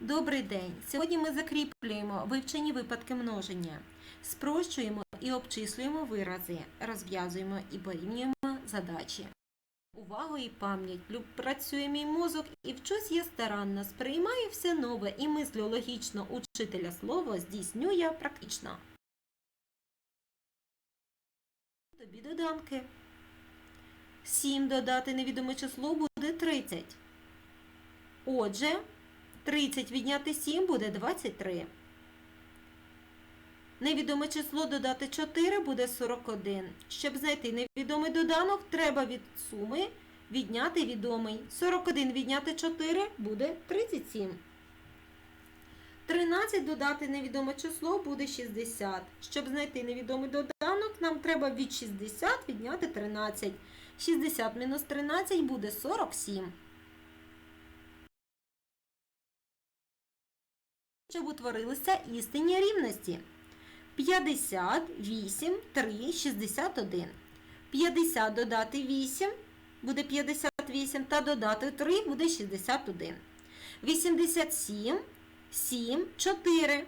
Добрий день! Сьогодні ми закріплюємо вивчені випадки множення, спрощуємо і обчислюємо вирази, розв'язуємо і порівнюємо задачі. Увагу і пам'ять, люб працює мій мозок і вчусь я старанно, сприймаю все нове і мислю логічно учителя слово здійснює практично. Тобі доданки. 7 додати невідоме число буде 30. Отже, 30 відняти 7 буде 23. Невідоме число додати 4 буде 41. Щоб знайти невідомий доданок, треба від суми відняти відомий. 41 відняти 4 буде 37. 13 додати невідоме число буде 60. Щоб знайти невідомий доданок, нам треба від 60 відняти 13. 60 мінус 13 буде 47. Щоб утворилися істинні рівності. 58, 3, 61. 50 додати 8 буде 58 та додати 3 буде 61. 87, 7, 4.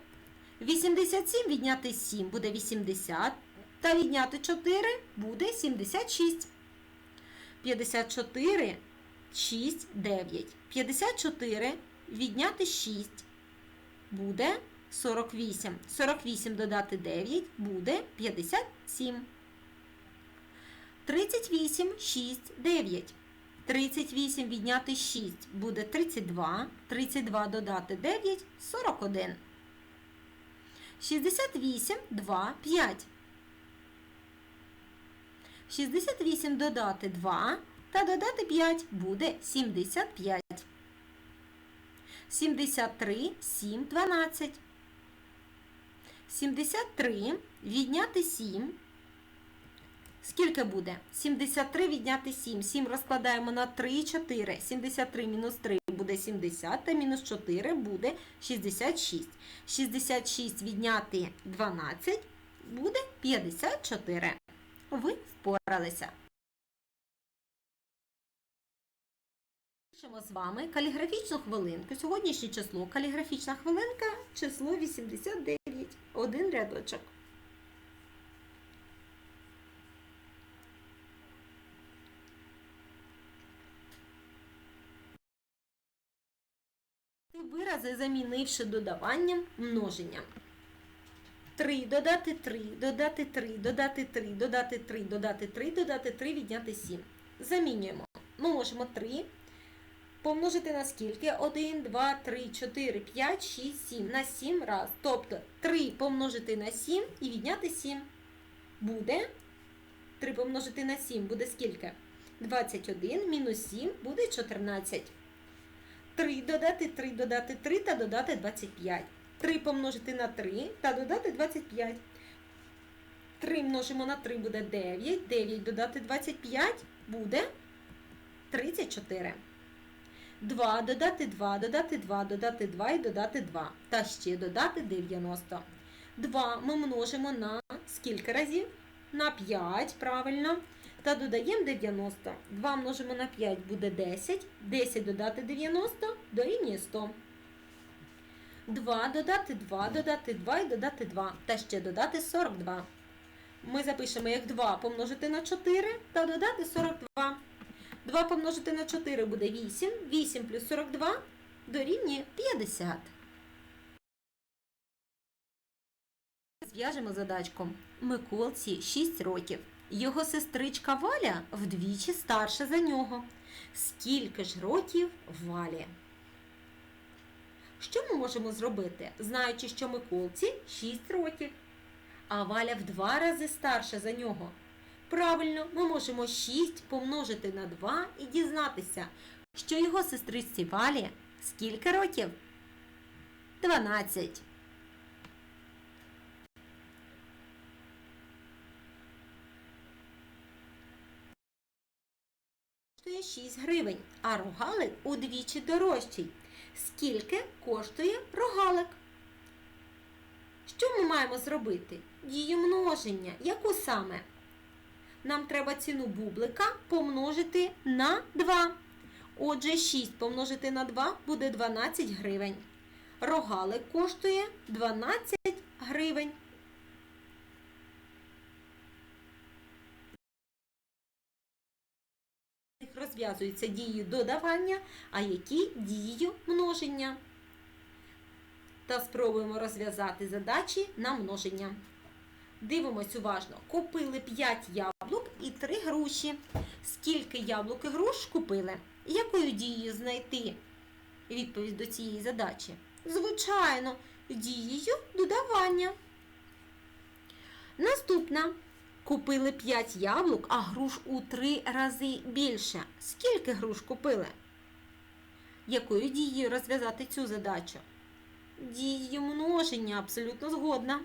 87 відняти 7 буде 80 та відняти 4 буде 76. 54, 6, 9. 54 відняти 6 буде 48. 48 додати 9 буде 57. 38, 6, 9. 38 відняти 6 буде 32. 32 додати 9 41. 68, 2, 5. 68 додати 2 та додати 5 буде 75. 73, 7, 12. 73 відняти 7. Скільки буде? 73 відняти 7. 7 розкладаємо на 3 і 4. 73 мінус 3 буде 70, та мінус 4 буде 66. 66 відняти 12 буде 54. Ви впоралися. Пишемо з вами каліграфічну хвилинку. Сьогоднішнє число каліграфічна хвилинка число 89. Один рядочок. Вирази замінивши додаванням множенням. 3 додати 3, додати 3, додати 3, додати 3, додати 3, додати 3, відняти 7. Замінюємо. Ми можемо 3 помножити на скільки? 1, 2, 3, 4, 5, 6, 7. На 7 раз. Тобто 3 помножити на 7 і відняти 7. Буде 3 помножити на 7 буде скільки? 21 мінус 7 буде 14. 3 додати 3, додати 3 та додати 25. 3 помножити на 3 та додати 25. 3 множимо на 3 буде 9. 9 додати 25 буде 34. 2 додати 2, додати 2, додати 2 і додати 2. Та ще додати 90. 2 ми множимо на скільки разів? На 5, правильно. Та додаємо 90. 2 множимо на 5 буде 10. 10 додати 90 дорівнює 100. 2 додати 2, додати 2 і додати 2. Та ще додати 42. Ми запишемо як 2 помножити на 4 та додати 42. 2 помножити на 4 буде 8. 8 плюс 42 дорівнює 50. Зв'яжемо задачку. Миколці 6 років. Його сестричка Валя вдвічі старша за нього. Скільки ж років Валі? Що ми можемо зробити, знаючи, що Миколці 6 років, а Валя в 2 рази старша за нього? Правильно, ми можемо 6 помножити на 2 і дізнатися, що його сестричці Валі скільки років? 12. Коштує 6 гривень, а рогалик удвічі дорожчий. Скільки коштує рогалик? Що ми маємо зробити? Дію множення. Яку саме? Нам треба ціну бублика помножити на 2. Отже, 6 помножити на 2 буде 12 гривень. Рогалик коштує 12 гривень. Розв'язуються дією додавання, а які дією множення. Та спробуємо розв'язати задачі на множення. Дивимось уважно. Купили 5 яблук і 3 груші. Скільки яблук і груш купили? Якою дією знайти відповідь до цієї задачі? Звичайно, дією додавання. Наступна. Купили 5 яблук, а груш у 3 рази більше. Скільки груш купили? Якою дією розв'язати цю задачу? Дією множення, абсолютно згодна.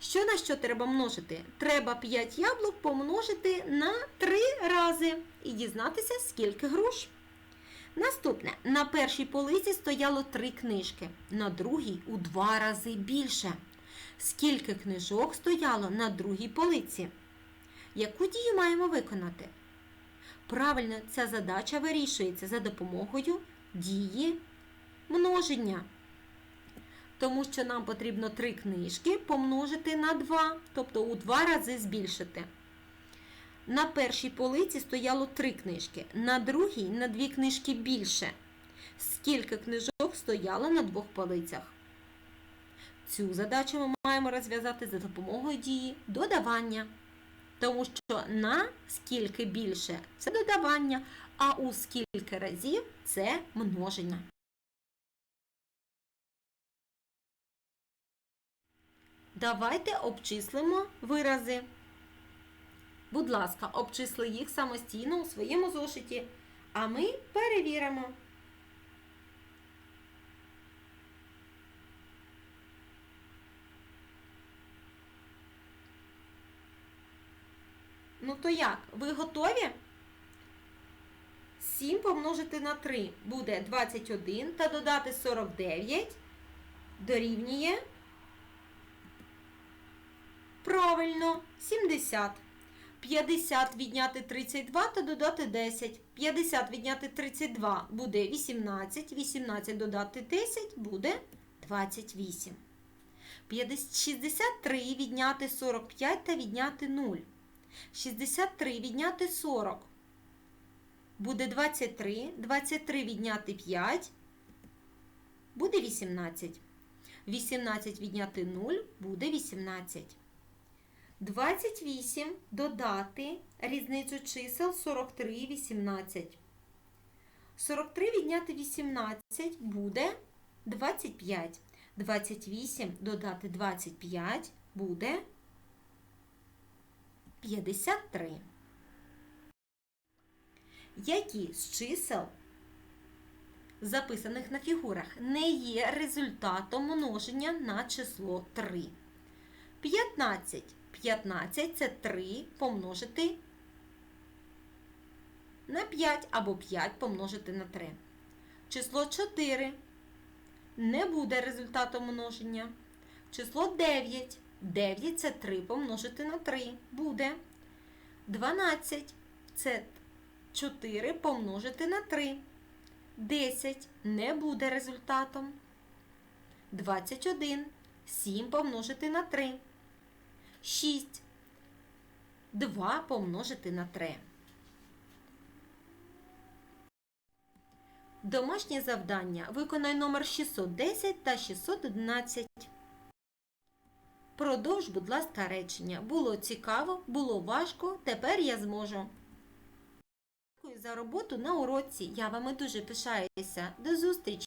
Що на що треба множити? Треба 5 яблук помножити на 3 рази і дізнатися, скільки груш. Наступне. На першій полиці стояло 3 книжки, на другій у 2 рази більше. Скільки книжок стояло на другій полиці? Яку дію маємо виконати? Правильно, ця задача вирішується за допомогою дії множення. Тому що нам потрібно три книжки помножити на 2, тобто у 2 рази збільшити. На першій полиці стояло три книжки, на другій на дві книжки більше. Скільки книжок стояло на двох полицях? Цю задачу ми маємо розв'язати за допомогою дії додавання. Тому що на скільки більше це додавання, а у скільки разів це множення. Давайте обчислимо вирази. Будь ласка, обчисли їх самостійно у своєму зошиті, а ми перевіримо. Ну то як? Ви готові? 7 помножити на 3 буде 21 та додати 49 дорівнює Правильно, 70. 50 відняти 32 та додати 10. 50 відняти 32 буде 18. 18 додати 10 буде 28. 63 відняти 45 та відняти 0. 63 відняти 40. Буде 23. 23 відняти 5. Буде 18. 18 відняти 0 буде 18. 28 додати різницю чисел 43 і 18. 43 відняти 18 буде 25. 28 додати 25 буде 53. Які з чисел, записаних на фігурах, не є результатом множення на число 3? 15. 15 це 3 помножити на 5 або 5 помножити на 3. Число 4 не буде результатом множення. Число 9. 9 це 3 помножити на 3. Буде. 12 це 4 помножити на 3. 10 не буде результатом. 21. 7 помножити на 3. 6. 2 помножити на 3. Домашнє завдання. Виконай номер 610 та 611. Продовж, будь ласка, речення. Було цікаво, було важко, тепер я зможу. Дякую за роботу на уроці. Я вами дуже пишаюся. До зустрічі!